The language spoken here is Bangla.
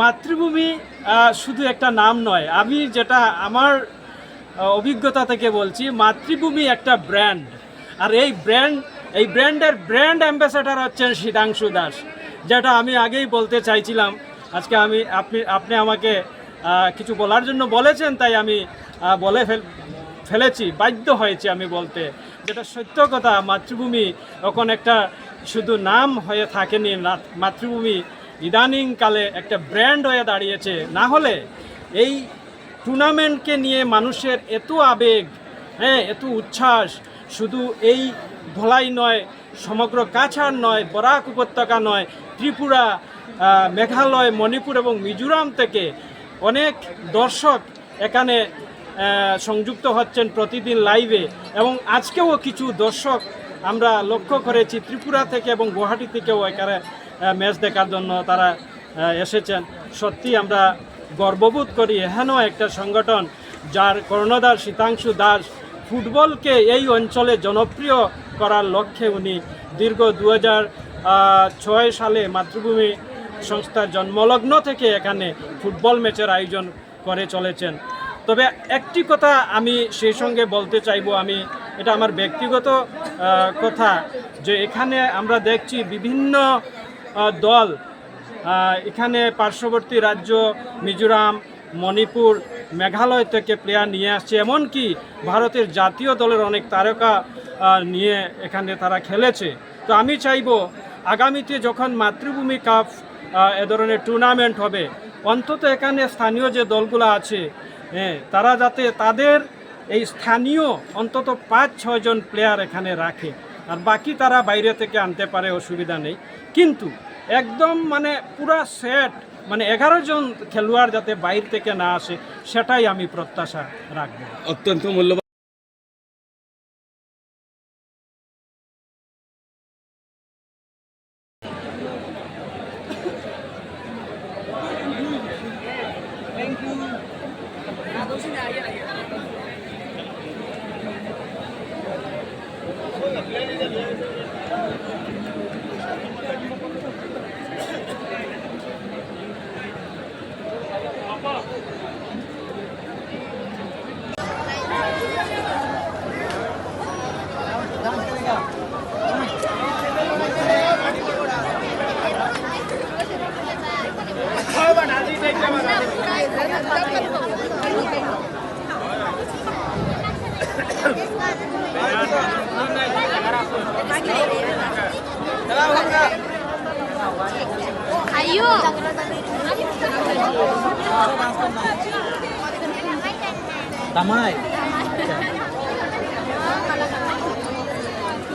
মাতৃভূমি শুধু একটা নাম নয়। আমি যেটা আমার অভিজ্ঞতা থেকে বলছি, মাতৃভূমি একটা ব্র্যান্ড। আর এই ব্র্যান্ড, এই ব্র্যান্ডের ব্র্যান্ড অ্যাম্বাসেডার হচ্ছেন সিদ্ধাংশু দাস, যেটা আমি আগেই বলতে চাইছিলাম। আজকে আমি, আপনি আপনি আমাকে কিছু বলার জন্য বলেছেন, তাই আমি বলে ফেল, ফেলেছি, বাধ্য হয়েছি আমি বলতে। যেটা সত্য কথা, মাতৃভূমি এখন একটা শুধু নাম হয়ে থাকেনি মাতৃভূমি ইদানিংকালে একটা ব্র্যান্ড হয়ে দাঁড়িয়েছে। না হলে এই টুর্নামেন্টকে নিয়ে মানুষের এত আবেগ হ্যাঁ এত উচ্ছ্বাস, শুধু এই ধলাই নয়, সমগ্র কাছাড় নয়, বরাক উপত্যকা নয়, ত্রিপুরা মেঘালয়, মণিপুর এবং মিজোরাম থেকে অনেক দর্শক এখানে সংযুক্ত হচ্ছেন প্রতিদিন লাইভে। এবং আজকেও কিছু দর্শক আমরা লক্ষ্য করেছি, ত্রিপুরা থেকে এবং গুয়াহাটি থেকেও এখানে ম্যাচ দেখার জন্য তারা এসেছেন। সত্যি আমরা গর্ববোধ করি এহেনও একটা সংগঠন যার কর্ণধার শীতাংশু দাস ফুটবলকে এই অঞ্চলে জনপ্রিয় করার লক্ষ্যে উনি দীর্ঘ দু ছয় সালে মাতৃভূমি সংস্থার জন্মলগ্ন থেকে এখানে ফুটবল ম্যাচের আয়োজন করে চলেছেন। তবে একটি কথা আমি সেই সঙ্গে বলতে চাইব, আমি এটা আমার ব্যক্তিগত কথা যে এখানে আমরা দেখছি বিভিন্ন দল এখানে পার্শ্ববর্তী রাজ্য মিজোরাম, মণিপুর, মেঘালয় থেকে প্লেয়ার নিয়ে আসছে। এমনকি ভারতের জাতীয় দলের অনেক তারকা নিয়ে এখানে তারা খেলেছে। তো আমি চাইব আগামীতে যখন মাতৃভূমি কাপ এ ধরনের টুর্নামেন্ট হবে, অন্তত এখানে স্থানীয় যে দলগুলো আছে হ্যাঁ তারা যাতে তাদের এই স্থানীয় অন্তত পাঁচ ছয়জন প্লেয়ার এখানে রাখে। আর বাকি তারা বাইরে থেকে আনতে পারে, অসুবিধা নেই। কিন্তু একদম মানে পুরা সেট মানে এগারো জন খেলোয়াড় যাতে বাইর থেকে না আসে সেটাই আমি প্রত্যাশা রাখব। অত্যন্ত মূল্যবান। आयु तमाय